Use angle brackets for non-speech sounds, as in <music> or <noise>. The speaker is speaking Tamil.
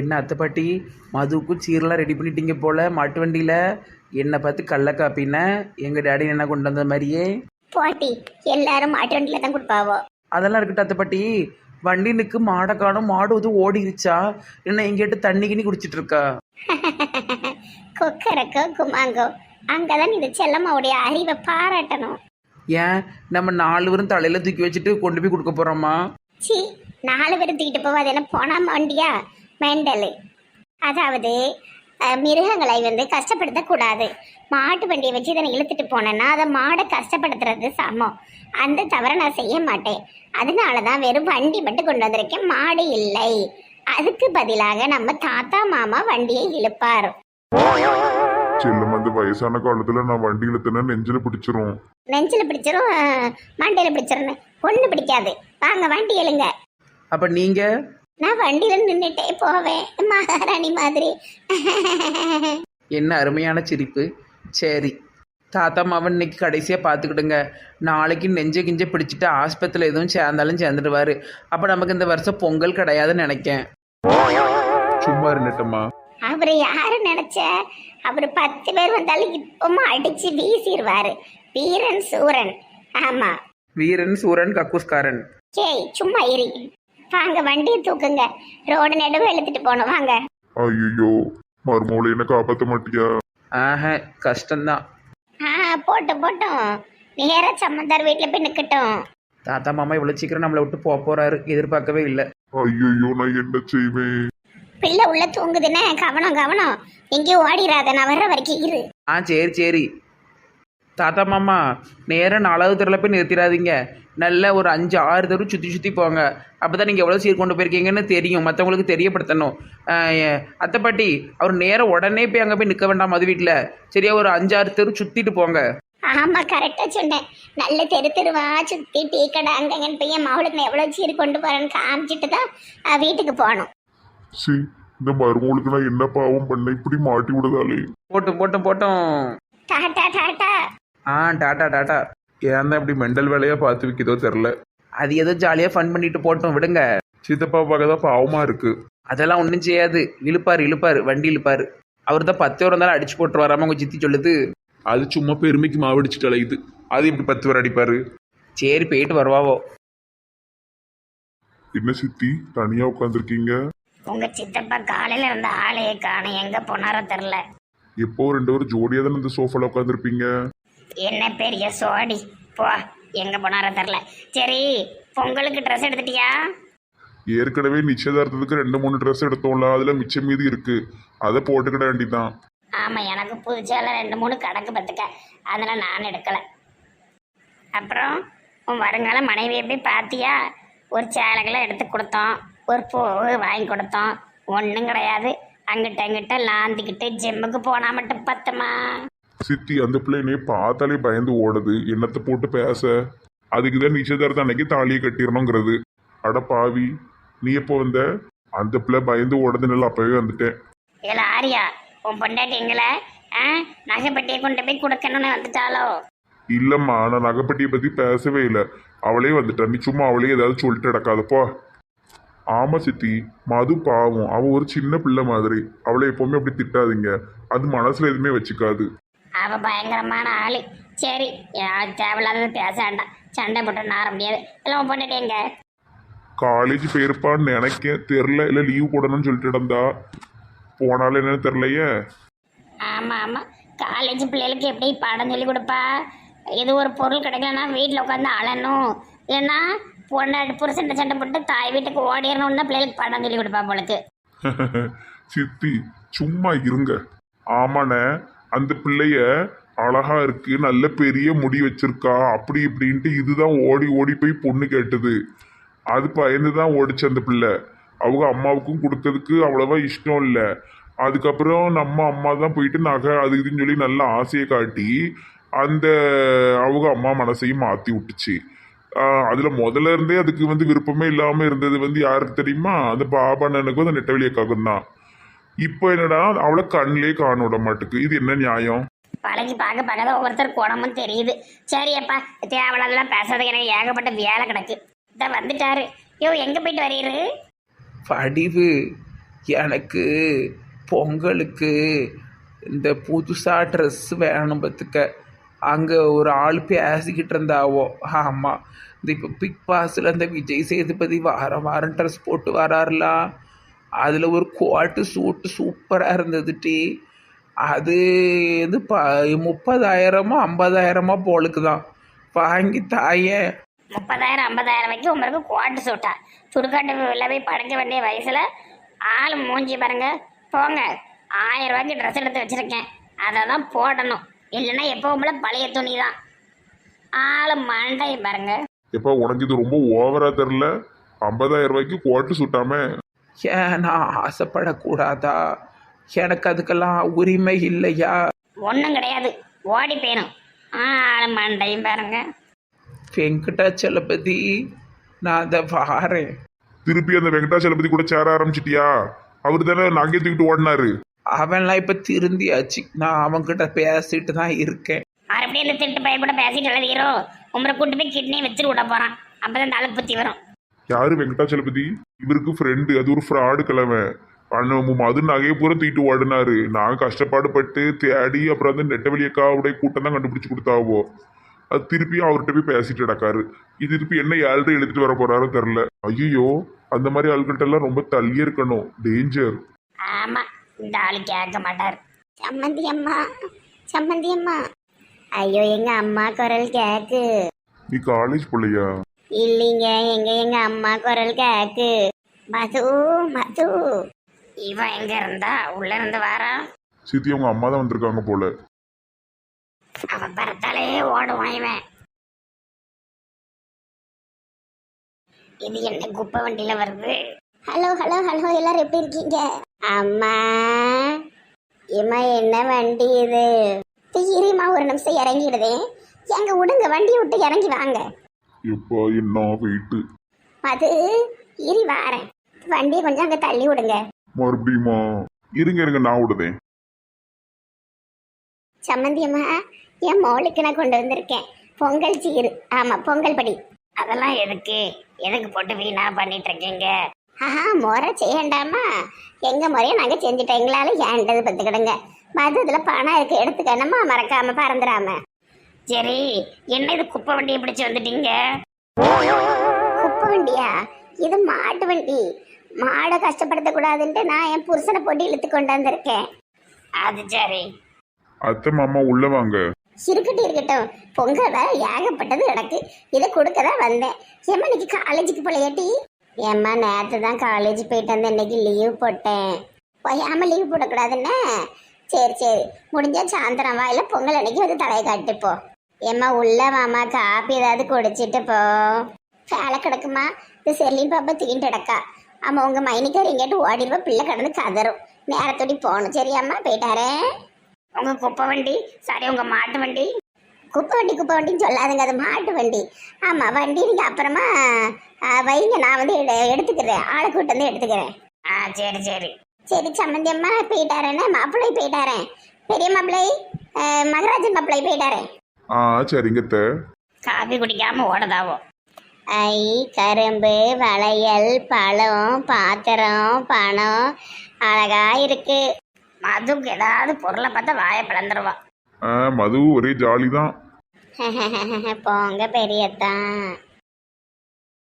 என்ன அத்தை பாட்டி? மதுவுக்கும் சீரெல்லாம் ரெடி பண்ணிட்டீங்க போல மாட்டு வண்டியில்? என்னை பார்த்து கள்ள காப்பின எங்கள் டேடி என்ன கொண்டு வந்த மாதிரியே? போட்டி எல்லாரும் மாட்டு வண்டியில தான் கொடுப்பாவோ? அதெல்லாம் இருக்கட்டும் அத்தை பாட்டி. வண்டி நிற்கு மாடை காணும் மாடு வந்து ஓடிருச்சா? என்ன எங்கிட்ட தண்ணி கிண்ணி குடிச்சிட்டு இருக்கா? <laughs> கொக்கரக்கோ குமாங்கோ அங்கதான் இந்த செல்லம்மாவுடைய அறிவை பாராட்டணும். ஏன்? நம்ம நாலு பேரும் தலையில் தூக்கி வச்சுட்டு கொண்டு போய் கொடுக்க போகிறோமா சி நாலு பேர் தூக்கிட்டு போவாது என்ன போனா வண்டியா? மெண்டலு. அதாவது மிருகங்களை வந்து கஷ்டப்படுத்தக்கூடாது. மாட்டு வண்டியை வச்சு இதனை இழுத்துட்டு போனேன்னா அதை மாடை கஷ்டப்படுத்துறது சமம். அந்த தவிர நான் செய்ய மாட்டேன். அதனால தான் வெறும் வண்டி மட்டும் கொண்டு வந்திருக்கேன். மாடு இல்லை. அதுக்கு பதிலாக நம்ம தாத்தா மாமா வண்டியை இழுப்பார். செல்லம் அந்த வயசான காலத்துல நான் வண்டி இழுத்தனா நெஞ்சில பிடிச்சிரும். நெஞ்சில் பிடிச்சிரும் மண்டையில பிடிச்சிரும் ஒண்ணு பிடிக்காது. வாங்க வண்டி எழுங்க அப்போ நீங்கள் நான் வண்டியில நின்றுட்டே போவேன் மகாராணி மாதிரி. என்ன அருமையான சிரிப்பு. சரி தாத்தா மாவன் இன்னைக்கு கடைசியாக பார்த்துக்கிடுங்க. நாளைக்கு நெஞ்ச கிஞ்ச பிடிச்சிட்டு ஆஸ்பத்திரியில் எதுவும் சேர்ந்தாலும் சேர்ந்துடுவார். அப்போ நமக்கு இந்த வருஷம் பொங்கல் கிடையாதுன்னு நினைக்கேன். சும்மா இருந்துட்டோமா அவர் யாரு நினைச்ச? அவர் பத்து பேர் வந்தாலும் இப்பவும் அடிச்சு வீசிடுவாரு. வீரன் சூரன். ஆமா. வீரன் சூரன் கக்கூஸ்காரன். கேய் சும்மா இரு. வாங்க வண்டியை தூக்குங்க. ரோடு நடுவு இழுத்துட்டு போகணும் வாங்க. ஐயோ மருமகளை என்ன காப்பாத்த மாட்டியா? ஆஹ கஷ்டம்தான். ஆ போட்டும் போட்டும். நேரா சம்மந்தார் வீட்டில் போய் நிற்கட்டும் தாத்தா மாமா இவ்வளோ சீக்கிரம் நம்மளை விட்டு போக போகிறாரு எதிர்பார்க்கவே இல்லை. ஐயோ நான் என்ன செய்வேன்? பிள்ளை உள்ள தூங்குதுன்னு கவனம் கவனம். எங்கேயும் ஓடிடாத நான் வர்ற வரைக்கும் இரு. ஆ சரி சரி. தாத்தா மாமா நேராக நாலாவது தெருவில் போய் நிறுத்திடாதீங்க. நல்ல ஒரு அஞ்சு ஆறு தெரு சுற்றி சுற்றி போங்க. அப்போ தான் நீங்கள் எவ்வளோ சீர் கொண்டு போயிருக்கீங்கன்னு தெரியும். மற்றவங்களுக்கு தெரியப்படுத்தணும். அத்தை பாட்டி அவர் நேராக உடனே போய் அங்கே போய் நிற்க வேண்டாம் மது வீட்டில் சரியா ஒரு அஞ்சாறு தெரு சுற்றிட்டு போங்க. ஆமா கரெக்டா சொன்னேன். நல்ல தெரு தெருவா சுத்தி டீ கடை அங்கங்கன்னு போய் என் மகளுக்கு நான் எவ்வளவு சீர் கொண்டு போறேன்னு காமிச்சிட்டு தான் வீட்டுக்கு போகணும் சி இந்த மருமகளுக்கு நான் என்ன பாவம் பண்ண? இப்படி மாட்டி விடுதாலே போட்டும் போட்டும் போட்டும். Tata tata. ஆ டாட்டா டாட்டா. ஏன் தான் இப்படி மெண்டல் வேலையா பார்த்து வைக்கிதோ தெரில அது ஏதோ ஜாலியாக ஃபன் பண்ணிட்டு போட்டோம் விடுங்க. சித்தப்பா பார்க்க தான் பாவமா இருக்கு. அதெல்லாம் ஒன்றும் செய்யாது. இழுப்பார் இழுப்பார் வண்டி இழுப்பார். அவர் தான் பத்து வரம் இருந்தாலும் அடிச்சு போட்டு வராமல் உங்கள் சித்தி சொல்லுது. அது சும்மா பெருமைக்கு மாவடிச்சுட்டு அலையுது. அது இப்படி பத்து பேர் அடிப்பாரு? சரி போயிட்டு வருவாவோ. என்ன சித்தி தனியா உட்காந்துருக்கீங்க உங்க சித்தப்பா காலையில இருந்த ஆளையே காணும். எங்க போனாரோ தெரில எப்போ ரெண்டு பேரும் ஜோடியா தானே இந்த சோஃபால உட்காந்துருப்பீங்க என்ன பெரிய சோடி? போ எங்க போனாரோ தெரில சரி பொங்கலுக்கு ட்ரெஸ் எடுத்துட்டியா? ஏற்கனவே நிச்சயதார்த்தத்துக்கு ரெண்டு மூணு ட்ரெஸ் எடுத்தோம்ல அதுல மிச்சம் மீதி இருக்கு. அதை போட்டுக்கிட வேண்டிதான். ஆமா எனக்கு புதுச்சால ரெண்டு மூணு கணக்கு பத்துக்க. அதனால நான் எடுக்கல. அப்புறம் உன் வருங்கால மனைவியை போய் பார்த்தியா? ஒரு சேலைகளை எடுத்து கொடுத்தோம் ஒரு பூ வாங்கி கொடுத்தோம். ஒன்றும் கிடையாது. அங்கிட்ட அங்கிட்ட லாந்திக்கிட்டு ஜிம்முக்கு போனா மட்டும் பத்துமா? சித்தி அந்த பிள்ளைனே பார்த்தாலே பயந்து ஓடுது. என்னத்தை போட்டு பேச? அதுக்கு தான் நிச்சயதார்த்தம் அன்னைக்கு தாலியை கட்டிடணுங்கிறது. அட பாவி. நீ எப்போ வந்த? அந்த பிள்ளை பயந்து ஓடுதுனால அப்பவே வந்துட்டேன். ஏல ஆரியா உன் பொண்டாட்டி எங்களை ஆ நகைப்பட்டியை கொண்டு போய் கொடுக்கணும்னு வந்துட்டாலோ இல்லம்மா நான் நகைப்பட்டியை பத்தி பேசவே இல்லை. அவளே வந்துட்டா. நீ சும்மா அவளே ஏதாவது சொல்லிட்டு நடக்காதப்பா ஆமா சித்தி. மது பாவம். அவ ஒரு சின்ன பிள்ளை மாதிரி. அவளை எப்பவுமே அப்படி திட்டாதீங்க. அது மனசுல எதுவுமே வச்சுக்காது. அவ பயங்கரமான ஆளு. சரி தேவையில்லாதது பேச வேண்டாம். சண்டை போட்டு நார முடியாது. இல்லை உன் பொண்டாட்டி எங்க? காலேஜ் போயிருப்பான்னு நினைக்கேன். தெரில இல்லை லீவ் போடணும்னு சொல்லிட்டு இருந்தா போனாலும் என்னன்னு தெரிலையே ஆமா ஆமா. காலேஜ் பிள்ளைகளுக்கு எப்படி பாடம் சொல்லி கொடுப்பா? இது ஒரு பொருள் கிடைக்கலன்னா வீட்டில் உட்காந்து அழணும். இல்லைன்னா பொண்ணாடி புருஷன் சண்டை போட்டு தாய் வீட்டுக்கு ஓடிடணும்னு தான் பிள்ளைகளுக்கு பாடம் சொல்லி கொடுப்பா போலுக்கு. <laughs> சித்தி சும்மா இருங்க. ஆமாண்ணே. அந்த பிள்ளைய அழகா இருக்கு நல்ல பெரிய முடி வச்சிருக்கா அப்படி இப்படின்ட்டு இதுதான் ஓடி ஓடி போய் பொண்ணு கேட்டது. அது பயந்து தான் ஓடிச்சு அந்த பிள்ளை. அவங்க அம்மாவுக்கும் கொடுத்ததுக்கு அவ்வளவா இஷ்டம் இல்லை. அதுக்கப்புறம் நம்ம அம்மா தான் போயிட்டு நகை அது இதுன்னு சொல்லி நல்ல ஆசையை காட்டி அந்த அவங்க அம்மா மனசையும் மாற்றி விட்டுச்சு. அதில் அதுல முதல்ல இருந்தே அதுக்கு வந்து விருப்பமே இல்லாம இருந்தது வந்து யாருக்கு தெரியுமா? அந்த பாபாண்ணனுக்கும் அந்த நெட்டவெளி அக்காக்கும் தான். இப்போ என்னடா அவளை கண்ணிலே காண விட மாட்டுக்கு. இது என்ன நியாயம்? பழகி பார்க்க பார்க்க ஒவ்வொருத்தர் குணமும் தெரியுது. சரி அப்பா தேவையில்லாதெல்லாம் பேசுறதுக்கு எனக்கு ஏகப்பட்ட வேலை கிடக்கு. இதான் வந்துட்டாரு. யோ எங்கே போயிட்டு வரீரு படிவு எனக்கு பொங்கலுக்கு இந்த புதுசாக ட்ரெஸ் வேணும் பார்த்துக்க. அங்கே ஒரு ஆள் பேசிக்கிட்டு இருந்தாவோ? ஆமாம் இந்த இப்போ பிக் பாஸில் இந்த விஜய் சேதுபதி வாரம் வாரம் ட்ரெஸ் போட்டு வராருல? அதில் ஒரு கோட்டு சூட்டு சூப்பராக இருந்தது டி. அது வந்து ப முப்பதாயிரமோ ஐம்பதாயிரமோ போலுக்கு தான் வாங்கி தாயேன் முப்பதாயிரம் ஐம்பதாயிரம் வரைக்கும் உங்களுக்கு கோட்டு சூட்டா சுடுகாட்டு உள்ள போய் படுக்க வேண்டிய வயசுல ஆள் மூஞ்சி பாருங்க. போங்க. ஆயிரம் ரூபாய்க்கு ட்ரெஸ் எடுத்து வச்சிருக்கேன். அதை தான் போடணும். இல்லைன்னா எப்பவும் போல பழைய துணி தான் ஆள் மண்டை பாருங்க. எப்பா உனக்கு இது ரொம்ப ஓவரா தெரில ஐம்பதாயிரம் ரூபாய்க்கு கோட்டு சுட்டாம ஏன் நான் ஆசைப்படக்கூடாதா? எனக்கு அதுக்கெல்லாம் உரிமை இல்லையா? ஒன்றும் கிடையாது. ஓடி போயணும் ஆள் மண்டையும் பாருங்க. வெங்கடாச்சலபதி நான் அதை வாரேன். திருப்பி அந்த வெங்கடாச்சலபதி கூட சேர ஆரம்பிச்சிட்டியா? அவர் தானே நகையை தூக்கிட்டு ஓடினாரு. அவன்லாம் இப்போ திருந்தியாச்சு. நான் அவன்கிட்ட பேசிட்டு தான் இருக்கேன். மறுபடியும் இந்த திருட்டு பையன் கூட பேசிட்டு எழுதிக்கிறோ உங்களை கூட்டு போய் கிட்னி வச்சுட்டு விட போறான். அப்பதான் இந்த ஆளுக்கு புத்தி வரும். யாரு வெங்கடாச்சலபதி இவருக்கு ஃப்ரெண்டு அது ஒரு ஃப்ராடு கிழமை. மது நகையை பூரா தூக்கிட்டு ஓடினாரு. நான் கஷ்டப்பாடு பட்டு தேடி அப்புறம் வந்து நெட்டவெளியக்காவுடைய கூட்டம் தான் கண்டுபிடிச்சு கொடுத்தாவோ? அது திருப்பியும் அவர்கிட்ட போய் பேசிட்டு கிடக்காரு இது திருப்பி என்ன ஏழ்கிட்ட எழுதிட்டு வர போறாரோ தெரில ஐயோ அந்த மாதிரி ஆள்கிட்ட எல்லாம் ரொம்ப தள்ளியே இருக்கணும். டேஞ்சர் ஆமா இந்த ஆளு கேட்க மாட்டார். சம்மந்தி அம்மா சம்மந்தி அம்மா. ஐயோ எங்க அம்மா குரல் கேக்கு. நீ காலேஜ் பிள்ளையா? இல்லைங்க எங்க எங்க அம்மா குரல் கேக்கு. மது மது. இவன் எங்க இருந்தா? உள்ள இருந்து வாரா. சித்தி அவங்க அம்மா தான் வந்திருக்காங்க போல. அவன் பரத்தாலே ஓடுவான் இவன். இது என்ன குப்பை வண்டியில வருது? ஹலோ ஹலோ ஹலோ எல்லாரும் எப்படி இருக்கீங்க? அம்மா இம்மா என்ன வண்டி இது? தீரிமா ஒரு நிமிஷம் இறங்கிடுதே. எங்க விடுங்க வண்டியை விட்டு இறங்கி வாங்க. எப்பா என்ன வெயிட்டு? அது இரி வாரேன். வண்டியை கொஞ்சம் அங்க தள்ளி விடுங்க. மறுபடியுமா? இருங்க இருங்க நான் விடுதேன். சம்மந்தி அம்மா என் மோளுக்கு நான் கொண்டு வந்திருக்கேன். பொங்கல் சீரு. ஆமா பொங்கல் படி. அதெல்லாம் எதுக்கு? எதுக்கு போட்டு வீணா பண்ணிட்டு இருக்கீங்க? ஆஹா முறை செய்யண்டாமா? எங்க முறையை நாங்க செஞ்சுட்டோம். எங்களால ஏண்டது பத்துக்கிடுங்க. மது இதுல பணம் இருக்கு எடுத்துக்கணுமா மறக்காம பறந்துடாம? சரி என்ன இது குப்பை வண்டியை பிடிச்சு வந்துட்டீங்க? குப்பை வண்டியா? இது மாட்டு வண்டி. மாடை கஷ்டப்படுத்த கூடாதுன்ட்டு நான் என் புருஷனை போட்டு இழுத்து கொண்டு வந்திருக்கேன். அது சரி. அத்தை மாமா உள்ள வாங்க. இருக்கட்டும் இருக்கட்டும். பொங்கல் ஏகப்பட்டது கிடக்கு இதை கொடுக்க தான் வந்தேன். ஏம்மா இன்னைக்கு காலேஜுக்கு போலையாட்டி ஏம்மா நேற்று தான் காலேஜ் போயிட்டு வந்தேன். இன்னைக்கு லீவ் போட்டேன். போயாம லீவ் போடக்கூடாதுன்னு? சரி சரி. முடிஞ்சா சாயந்தரம் வா. இல்லை பொங்கல் அன்னைக்கு வந்து தலையை காட்டு போ. ஏம்மா உள்ள வாமா காப்பி ஏதாவது குடிச்சிட்டு போ. வேலை கிடக்குமா? இது செல்லின் பாப்பா தூக்கிட்டு கிடக்கா. ஆமாம் உங்கள் மைனிக்கார் எங்கேட்டு ஓடிடுவா? பிள்ளை கடந்து கதறும். நேரத்தோடி போகணும். சரியாம்மா போயிட்டாரேன் உங்க குப்பை வண்டி சாரி உங்க மாட்டு வண்டி. குப்பை வண்டி குப்பை வண்டின்னு சொல்லாதுங்க. அது மாட்டு வண்டி. ஆமா வண்டி நீங்க அப்புறமா வைங்க. நான் வந்து எடு- எடுத்துக்கிறேன். ஆளை கூட்டு வந்து எடுத்துக்கிறேன். ஆ சரி சரி. சரி சம்மந்தி அம்மா போயிட்டாரேன்னு மாப்பிள்ளை போயிட்டாரேன் பெரிய மாப்பிள்ளை மகராஜன் மாப்பிள்ளை போயிட்டாரேன் ஆ சரிங்க காபி குடிக்காம ஓடதாவோ? ஐ கரும்பு வளையல் பழம் பாத்திரம் பணம். அழகா இருக்கு. மதுக்கு ஏதாவது பொருளை பார்த்தா வாயை பிளந்துருவா ஆ மது ஒரே ஜாலி தான் <laughs> போங்க பெரியத்தான்